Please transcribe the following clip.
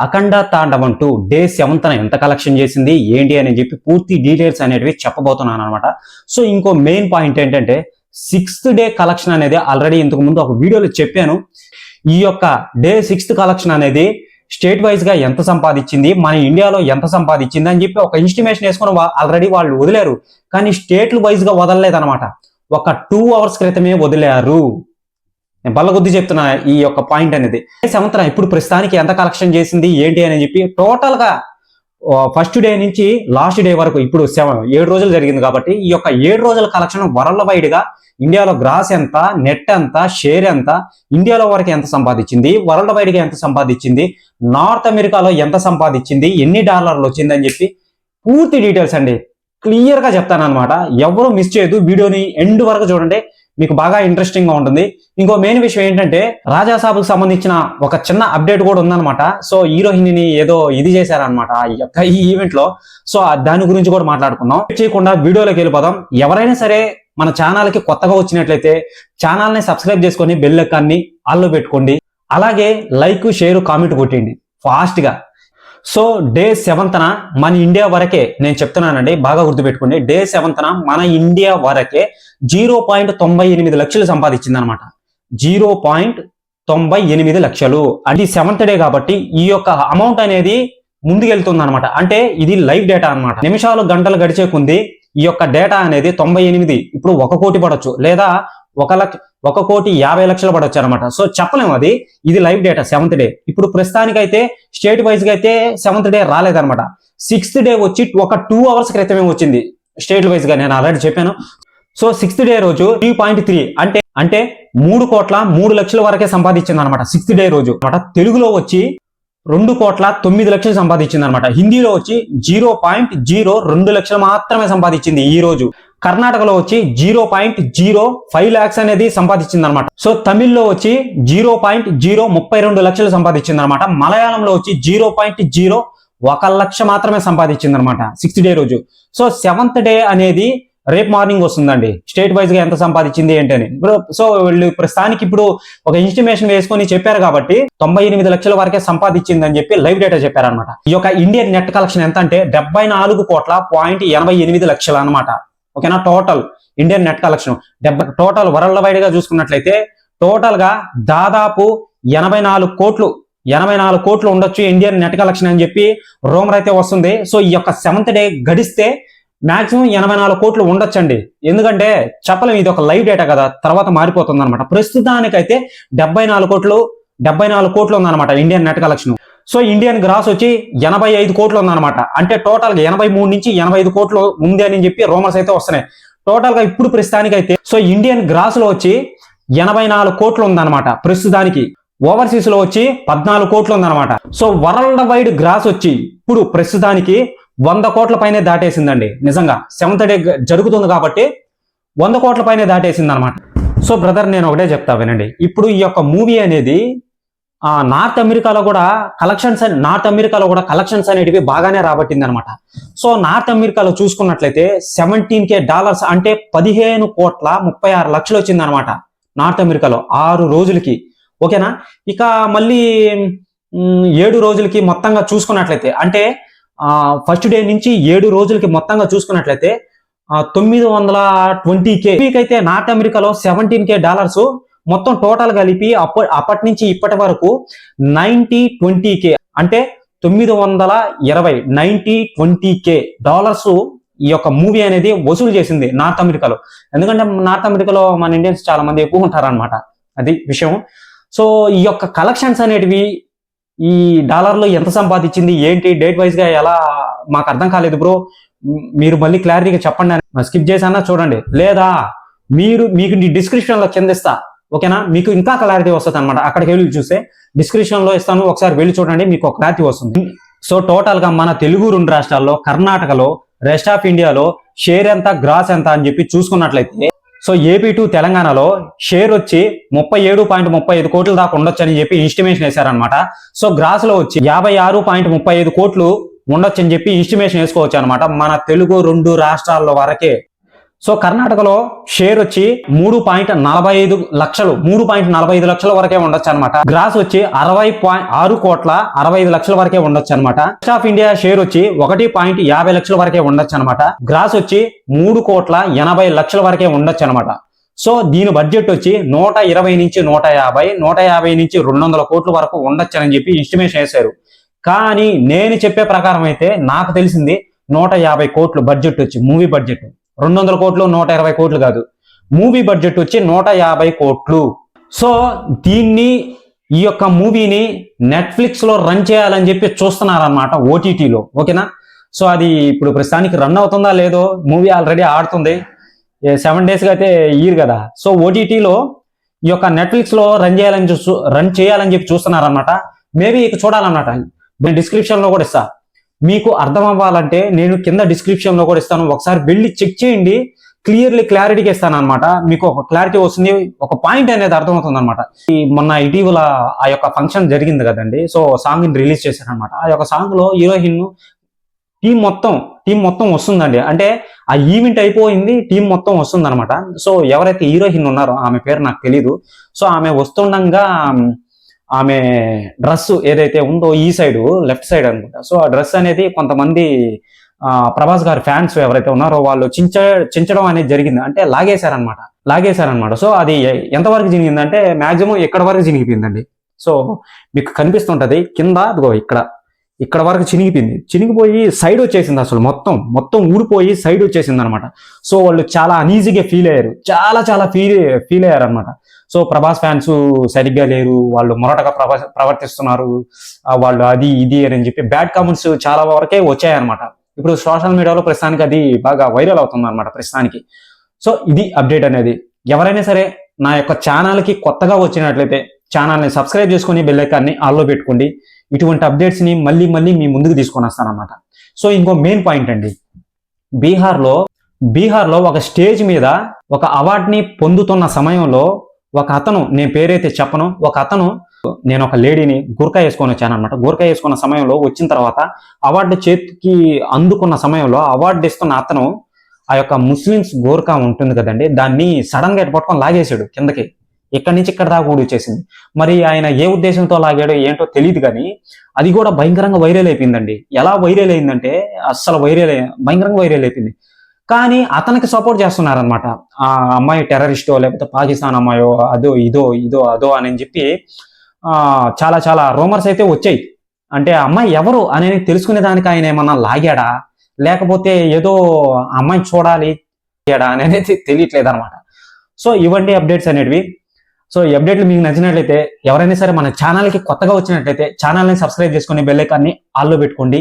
అఖండ తాండవం అంటూ day seventh ఎంత కలెక్షన్ చేసింది ఏంటి అని చెప్పి పూర్తి డీటెయిల్స్ అనేటివి చెప్పబోతున్నాను అనమాట సో ఇంకో మెయిన్ పాయింట్ ఏంటంటే సిక్స్త్ డే కలెక్షన్ అనేది ఆల్రెడీ ఇంతకు ముందు ఒక వీడియోలో చెప్పాను. ఈ యొక్క డే సిక్స్త్ కలెక్షన్ అనేది స్టేట్ వైజ్గా ఎంత సంపాదించింది మన ఇండియాలో ఎంత సంపాదించింది అని చెప్పి ఒక ఇన్స్టిమేషన్ వేసుకుని ఆల్రెడీ వాళ్ళు వదిలేరు. కానీ స్టేట్లు వైజ్గా వదలలేదన్నమాట. ఒక టూ అవర్స్ క్రితమే వదిలారు. నేను బల్లగుద్ది చెప్తున్నా ఈ యొక్క పాయింట్ అనేది. సంవత్సరం ఇప్పుడు ప్రస్తుతానికి ఎంత కలెక్షన్ చేసింది ఏంటి అని చెప్పి టోటల్గా ఫస్ట్ డే నుంచి లాస్ట్ డే వరకు ఇప్పుడు సెవెన్ ఏడు రోజులు జరిగింది కాబట్టి ఈ యొక్క ఏడు రోజుల కలెక్షన్ వరల్డ్ వైడ్గా ఇండియాలో గ్రాస్ ఎంత నెట్ ఎంత షేర్ ఎంత ఇండియాలో వరకు ఎంత సంపాదించింది వరల్డ్ వైడ్గా ఎంత సంపాదించింది నార్త్ అమెరికాలో ఎంత సంపాదించింది ఎన్ని డాలర్లు వచ్చిందని చెప్పి పూర్తి డీటెయిల్స్ అండి. క్లియర్గా చెప్తాను అనమాట ఎవరు మిస్ చేయదు వీడియోని ఎండ్ వరకు చూడండి. మీకు బాగా ఇంట్రెస్టింగ్గా ఉంటుంది. ఇంకో మెయిన్ విషయం ఏంటంటే రాజా సాబుకు సంబంధించిన ఒక చిన్న అప్డేట్ కూడా ఉందన్నమాట. సో హీరోయిన్ ఏదో ఇది చేశారనమాట ఈ యొక్క ఈ ఈవెంట్లో. సో దాని గురించి కూడా మాట్లాడుకుందాం. చేయకుండా వీడియోలోకి వెళ్ళిపోదాం. ఎవరైనా సరే మన ఛానల్కి కొత్తగా వచ్చినట్లయితే ఛానల్ని సబ్స్క్రైబ్ చేసుకొని బెల్ ఎక్కాన్ని ఆల్లో పెట్టుకోండి. అలాగే లైక్ షేర్ కామెంట్ కొట్టండి ఫాస్ట్గా. సో డే సెవెంత్న మన ఇండియా వరకే నేను చెప్తున్నానండి బాగా గుర్తుపెట్టుకోండి. డే సెవెంత్న మన ఇండియా వరకే జీరో పాయింట్ తొంభై ఎనిమిది లక్షలు సంపాదించింది అనమాట జీరో పాయింట్ తొంభై ఎనిమిది లక్షలు. అది సెవెంత్ డే కాబట్టి ఈ యొక్క అమౌంట్ అనేది ముందుకెళ్తుంది అనమాట అంటే ఇది లైవ్ డేటా అన్నమాట. నిమిషాలు గంటలు గడిచే కొంది ఈ యొక్క డేటా అనేది తొంభై ఎనిమిది ఇప్పుడు ఒక కోటి పడవచ్చు లేదా ఒక లక్ష ఒక కోటి యాభై లక్షలు పడవచ్చు అనమాట సో చెప్పలేము అది. ఇది లైవ్ డేటా సెవెంత్ డే. ఇప్పుడు ప్రస్తుతానికైతే స్టేట్ వైజ్గా అయితే సెవెంత్ డే రాలేదనమాట సిక్స్త్ డే వచ్చి ఒక టూ అవర్స్ క్రితమే వచ్చింది. స్టేట్ వైజ్గా నేను ఆల్రెడీ చెప్పాను. సో సిక్స్త్ డే రోజు త్రీ పాయింట్ త్రీ అంటే అంటే మూడు కోట్ల మూడు లక్షల వరకే సంపాదించింది అనమాట సిక్స్త్ డే రోజు. అనమాట తెలుగులో వచ్చి రెండు కోట్ల తొమ్మిది లక్షలు సంపాదించింది అనమాట హిందీలో వచ్చి జీరో పాయింట్ జీరో రెండు లక్షలు మాత్రమే సంపాదించింది ఈ రోజు. కర్ణాటకలో వచ్చి zero point zero five lakhs అనేది సంపాదించింది అనమాట సో తమిళ్ళో వచ్చి జీరో పాయింట్ జీరో ముప్పై రెండు లక్షలు సంపాదించింది అనమాట మలయాళంలో వచ్చి జీరో పాయింట్ జీరో ఒక లక్ష మాత్రమే సంపాదించింది అనమాట సిక్స్త్ డే రోజు. సో సెవెంత్ డే అనేది రేపు మార్నింగ్ వస్తుందండి. స్టేట్ వైజ్గా ఎంత సంపాదించింది ఏంటని. సో వీళ్ళు ప్రస్తుతానికి ఇప్పుడు ఒక ఇన్స్టిమేషన్ వేసుకొని చెప్పారు కాబట్టి తొంభై ఎనిమిది లక్షల వరకే సంపాదించింది అని చెప్పి లైవ్ డేటా చెప్పారనమాట ఈ యొక్క ఇండియన్ నెట్ కలెక్షన్ ఎంత అంటే డెబ్బై నాలుగు కోట్ల పాయింట్ ఎనభై ఎనిమిది లక్షలు అనమాట ఓకేనా టోటల్ ఇండియన్ నెట్ కలెక్షన్ డెబ్బై టోటల్ వరల్డ్ వైడ్గా చూసుకున్నట్లయితే టోటల్గా దాదాపు ఎనభై నాలుగు కోట్లు ఎనభై నాలుగు కోట్లు ఉండొచ్చు ఇండియన్ నెట్ కలెక్షన్ అని చెప్పి రూమర్ అయితే వస్తుంది. సో ఈ యొక్క సెవెంత్ డే గడిస్తే మాక్సిమం ఎనభై నాలుగు కోట్లు ఉండొచ్చండి. ఎందుకంటే చెప్పలేం ఇది ఒక లైవ్ డేటా కదా తర్వాత మారిపోతుంది అనమాట ప్రస్తుతానికైతే డెబ్బై నాలుగు కోట్లు డెబ్బై నాలుగు కోట్లు ఉందన్నమాట Indian net collection. So Indian gross వచ్చి ఎనభై ఐదు కోట్లు ఉందన్నమాట. అంటే టోటల్గా ఎనభై మూడు నుంచి ఎనభై ఐదు కోట్లు ఉంది అని చెప్పి రోమర్స్ అయితే వస్తున్నాయి. టోటల్గా ఇప్పుడు ప్రస్తుతానికైతే సో ఇండియన్ గ్రాస్లో వచ్చి ఎనభై నాలుగు కోట్లు ఉందన్నమాట ప్రస్తుతానికి. ఓవర్సీస్లో వచ్చి పద్నాలుగు కోట్లు ఉందన్నమాట. సో వరల్డ్ వైడ్ గ్రాస్ వచ్చి ఇప్పుడు ప్రస్తుతానికి వంద కోట్ల పైనే దాటేసిందండి. నిజంగా సెవెంత్ డే జరుగుతుంది కాబట్టి వంద కోట్ల పైనే దాటేసింది అనమాట సో బ్రదర్ నేను ఒకటే చెప్తా వినండి. ఇప్పుడు ఈ యొక్క మూవీ అనేది నార్త్ అమెరికాలో కూడా కలెక్షన్స్ నార్త్ అమెరికాలో కూడా కలెక్షన్స్ అనేటివి బాగానే రాబట్టింది అనమాట సో నార్త్ అమెరికాలో చూసుకున్నట్లయితే సెవెంటీన్ కే డాలర్స్ అంటే పదిహేను కోట్ల ముప్పై ఆరు లక్షలు వచ్చింది అనమాట నార్త్ అమెరికాలో ఆరు రోజులకి. ఓకేనా? ఇక మళ్ళీ ఏడు రోజులకి మొత్తంగా చూసుకున్నట్లయితే అంటే ఫస్ట్ డే నుంచి ఏడు రోజులకి మొత్తంగా చూసుకున్నట్లయితే తొమ్మిది వందల ట్వంటీ కే. అయితే నార్త్ అమెరికాలో సెవెంటీన్ కే డాలర్స్ మొత్తం టోటల్ కలిపి అప్ప అప్పటి నుంచి ఇప్పటి వరకు నైన్టీ ట్వంటీ కే. అంటే తొమ్మిది వందల ఇరవై నైన్టీ ట్వంటీ కే డాలర్స్ ఈ యొక్క మూవీ అనేది వసూలు చేసింది నార్త్ అమెరికాలో. ఎందుకంటే నార్త్ అమెరికాలో మన ఇండియన్స్ చాలా మంది ఎక్కువ ఉంటారన్నమాట. అది విషయం. సో ఈ యొక్క కలెక్షన్స్ అనేటివి ఈ డాలర్లో ఎంత సంపాదించింది ఏంటి డేట్ వైజ్గా ఎలా మాకు అర్థం కాలేదు బ్రో. మీరు మళ్ళీ క్లారిటీగా చెప్పండి అని. స్కిప్ చేశానా? చూడండి. లేదా మీరు మీకు డిస్క్రిప్షన్లో కింద ఇస్తా ఓకేనా? మీకు ఇంకా క్లారిటీ వస్తుంది అనమాట అక్కడికి వెళ్ళి చూస్తే డిస్క్రిప్షన్లో ఇస్తాను. ఒకసారి వెళ్ళి చూడండి మీకు ఒక క్లారిటీ వస్తుంది. సో టోటల్గా మన తెలుగు రెండు రాష్ట్రాల్లో కర్ణాటకలో రెస్ట్ ఆఫ్ ఇండియాలో షేర్ ఎంత గ్రాస్ ఎంత అని చెప్పి చూసుకున్నట్లయితే సో ఏపీ టు తెలంగాణలో షేర్ వచ్చి ముప్పై ఏడు పాయింట్ ముప్పై ఐదు కోట్ల దాకా ఉండొచ్చని చెప్పి ఇన్స్టిమేషన్ వేశారనమాట సో గ్రాస్లో వచ్చి యాభై ఆరు పాయింట్ ముప్పై ఐదు కోట్లు ఉండొచ్చని అని చెప్పి ఇన్స్టిమేషన్ వేసుకోవచ్చు అనమాట మన తెలుగు రెండు రాష్ట్రాల్లో వరకే సో కర్ణాటకలో షేర్ వచ్చి మూడు పాయింట్ నలభై ఐదు లక్షలు మూడు పాయింట్ నలభై ఐదు లక్షల వరకే ఉండొచ్చు అనమాట గ్రాస్ వచ్చి అరవై పాయింట్ ఆరు కోట్ల అరవై ఐదు లక్షల వరకే ఉండొచ్చు అనమాట ఆఫ్ ఇండియా షేర్ వచ్చి ఒకటి పాయింట్ యాభై లక్షల వరకే ఉండొచ్చు అనమాట గ్రాస్ వచ్చి మూడు కోట్ల ఎనభై లక్షల వరకే ఉండొచ్చు అనమాట సో దీని బడ్జెట్ వచ్చి నూట ఇరవై నుంచి నూట యాభై నూట యాభై నుంచి రెండు వందల కోట్ల వరకు ఉండొచ్చని చెప్పి ఎస్టిమేషన్ వేశారు. కానీ నేను చెప్పే ప్రకారం అయితే నాకు తెలిసింది నూట యాభై కోట్లు బడ్జెట్ వచ్చి మూవీ బడ్జెట్. రెండు వందల కోట్లు నూట ఇరవై కోట్లు కాదు. మూవీ బడ్జెట్ వచ్చి నూట యాభై కోట్లు. సో దీన్ని ఈ యొక్క మూవీని నెట్ఫ్లిక్స్లో రన్ చేయాలని చెప్పి చూస్తున్నారన్నమాట ఓటీటీలో. ఓకేనా? సో అది ఇప్పుడు ప్రస్తుతానికి రన్ అవుతుందా లేదో మూవీ ఆల్రెడీ ఆడుతుంది. సెవెన్ డేస్గా అయితే ఇయర్ కదా. సో ఓటీటీలో ఈ యొక్క నెట్ఫ్లిక్స్లో రన్ చేయాలని చూ రన్ చేయాలని చెప్పి చూస్తున్నారన్నమాట. మేబీ ఇక చూడాలన్నమాట. నేను డిస్క్రిప్షన్లో కూడా ఇస్తా. మీకు అర్థం అవ్వాలంటే నేను కింద డిస్క్రిప్షన్లో కూడా ఇస్తాను. ఒకసారి వెళ్ళి చెక్ చేయండి. క్లియర్లీ క్లారిటీకి ఇస్తాను అనమాట మీకు ఒక క్లారిటీ వస్తుంది. ఒక పాయింట్ అనేది అర్థమవుతుంది అనమాట ఈ మొన్న ఇటీవల ఆ యొక్క ఫంక్షన్ జరిగింది కదండి. సో సాంగ్ని రిలీజ్ చేశారనమాట ఆ యొక్క సాంగ్లో హీరోయిన్ టీం మొత్తం టీం మొత్తం వస్తుందండి. అంటే ఆ ఈవెంట్ అయిపోయింది టీం మొత్తం వస్తుంది అనమాట సో ఎవరైతే హీరోయిన్ ఉన్నారో ఆమె పేరు నాకు తెలీదు. సో ఆమె వస్తుండగా ఆమె డ్రెస్ ఏదైతే ఉందో ఈ సైడ్ లెఫ్ట్ సైడ్ అనుకుంటా. సో ఆ డ్రెస్ అనేది కొంతమంది ప్రభాస్ గారి ఫ్యాన్స్ ఎవరైతే ఉన్నారో వాళ్ళు చించ చించడం అనేది జరిగింది. అంటే లాగేశారనమాట లాగేశారనమాట సో అది ఎంతవరకు జరిగిందంటే మాక్సిమం ఎక్కడ వరకు జరిగిపోయిందండి సో మీకు కనిపిస్తుంటది కింద అదిగో ఇక్కడ. ఇక్కడ వరకు చినిగిపోయింది. చినిగిపోయి సైడ్ వచ్చేసింది అసలు మొత్తం. మొత్తం ఊడిపోయి సైడ్ వచ్చేసింది అనమాట సో వాళ్ళు చాలా అనీజీగా ఫీల్ అయ్యారు. చాలా చాలా ఫీల్ ఫీల్ అయ్యారు అనమాట సో ప్రభాస్ ఫ్యాన్స్ సరిగ్గా లేరు. వాళ్ళు మొరటగా ప్రవర్తిస్తున్నారు. వాళ్ళు అది ఇది అని చెప్పి బ్యాడ్ కామెంట్స్ చాలా వరకే వచ్చాయన్నమాట ఇప్పుడు సోషల్ మీడియాలో ప్రస్తుతానికి అది బాగా వైరల్ అవుతుంది అనమాట ప్రస్తుతానికి. సో ఇది అప్డేట్ అనేది. ఎవరైనా సరే నా యొక్క ఛానల్కి కొత్తగా వచ్చినట్లయితే ఛానల్ని సబ్స్క్రైబ్ చేసుకుని బెల్లైకాన్ని ఆల్లో పెట్టుకోండి. ఇటువంటి అప్డేట్స్ని మళ్ళీ మళ్ళీ మీ ముందుకు తీసుకొని వస్తానన్నమాట. సో ఇంకో మెయిన్ పాయింట్ అండి. బీహార్లో బీహార్లో ఒక స్టేజ్ మీద ఒక అవార్డుని పొందుతున్న సమయంలో ఒక అతను నేను పేరైతే చెప్పను ఒక అతను నేను ఒక లేడీని గుర్కా వేసుకొని వచ్చాను అనమాట గుర్కా వేసుకున్న సమయంలో వచ్చిన తర్వాత అవార్డు చేతికి అందుకున్న సమయంలో అవార్డు ఇస్తున్న అతను ఆ యొక్క ముస్లిమ్స్ గోర్ఖా ఉంటుంది కదండి దాన్ని సడన్గా పట్టుకొని లాగేశాడు కిందకి. ఎక్కడి నుంచి ఇక్కడ దాకా కూడా వచ్చేసింది? మరి ఆయన ఏ ఉద్దేశంతో లాగాడో ఏంటో తెలియదు కానీ అది కూడా భయంకరంగా వైరల్ అయిపోయిందండి. ఎలా వైరల్ అయిందంటే అస్సలు వైరల్ భయంకరంగా వైరల్ అయిపోయింది. కానీ అతనికి సపోర్ట్ చేస్తున్నారనమాట ఆ అమ్మాయి టెర్రరిస్టో లేకపోతే పాకిస్తాన్ అమ్మాయో అదో ఇదో ఇదో అదో అని చెప్పి ఆ చాలా చాలా రూమర్స్ అయితే వచ్చాయి. అంటే అమ్మాయి ఎవరు అనేది తెలుసుకునే దానికి ఆయన ఏమన్నా లాగాడా? లేకపోతే ఏదో అమ్మాయిని చూడాలి లాగాడా అనేది తెలియట్లేదు అనమాట సో ఇవ్వండి అప్డేట్స్ అనేటివి. సో ఈ అప్డేట్లు మీకు నచ్చినట్లయితే ఎవరైనా సరే మన ఛానల్కి కొత్తగా వచ్చినట్లయితే ఛానల్ని సబ్స్క్రైబ్ చేసుకుని బెల్లైకాన్ని ఆల్లో పెట్టుకోండి.